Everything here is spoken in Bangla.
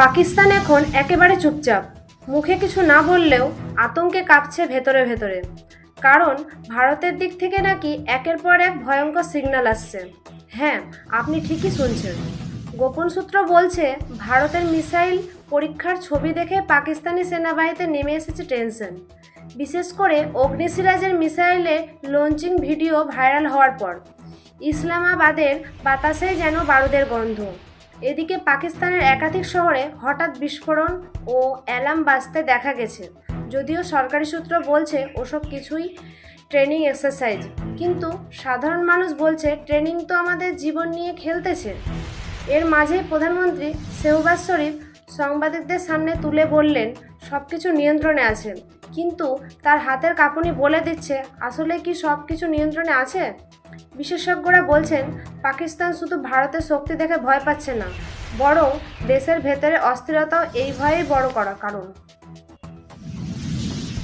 পাকিস্তান এখন একেবারে চুপচাপ। মুখে কিছু না বললেও আতঙ্কে কাঁপছে ভেতরে ভেতরে। কারণ ভারতের দিক থেকে নাকি একের পর এক ভয়ঙ্কর সিগন্যাল আসছে। হ্যাঁ আপনি ঠিকই শুনছেন। গোপন সূত্র বলছে, ভারতের মিসাইল পরীক্ষার ছবি দেখে পাকিস্তানি সেনাবাহিনীতে নেমে এসেছে টেনশন। বিশেষ করে অগ্নিসিরাজের মিসাইলে লঞ্চিং ভিডিও ভাইরাল হওয়ার পর। ইসলামাবাদের বাতাসে যেন বারুদের গন্ধ। এদিকে পাকিস্তানের একাধিক শহরে হঠাৎ বিস্ফোরণ ও অ্যালার্ম বাজতে দেখা গেছে। যদিও সরকারি সূত্র বলছে ওসব কিছুই ট্রেনিং এক্সারসাইজ, কিন্তু সাধারণ মানুষ বলছে ট্রেনিং তো আমাদের জীবন নিয়ে খেলতেছে। এর মাঝেই প্রধানমন্ত্রী শেহবাজ শরীফ সাংবাদিকদের সামনে তুলে বললেন সব কিছু নিয়ন্ত্রণে আছে, কিন্তু তার হাতের কাঁপুনি বলে দিচ্ছে, আসলে কি সব কিছু নিয়ন্ত্রণে আছে? বিশেষজ্ঞরা বলছেন, পাকিস্তান শুধু ভারতের শক্তি দেখে ভয় পাচ্ছে না, বরং দেশের ভেতরে অস্থিরতাও এই ভয়েই বড় করা কারণ।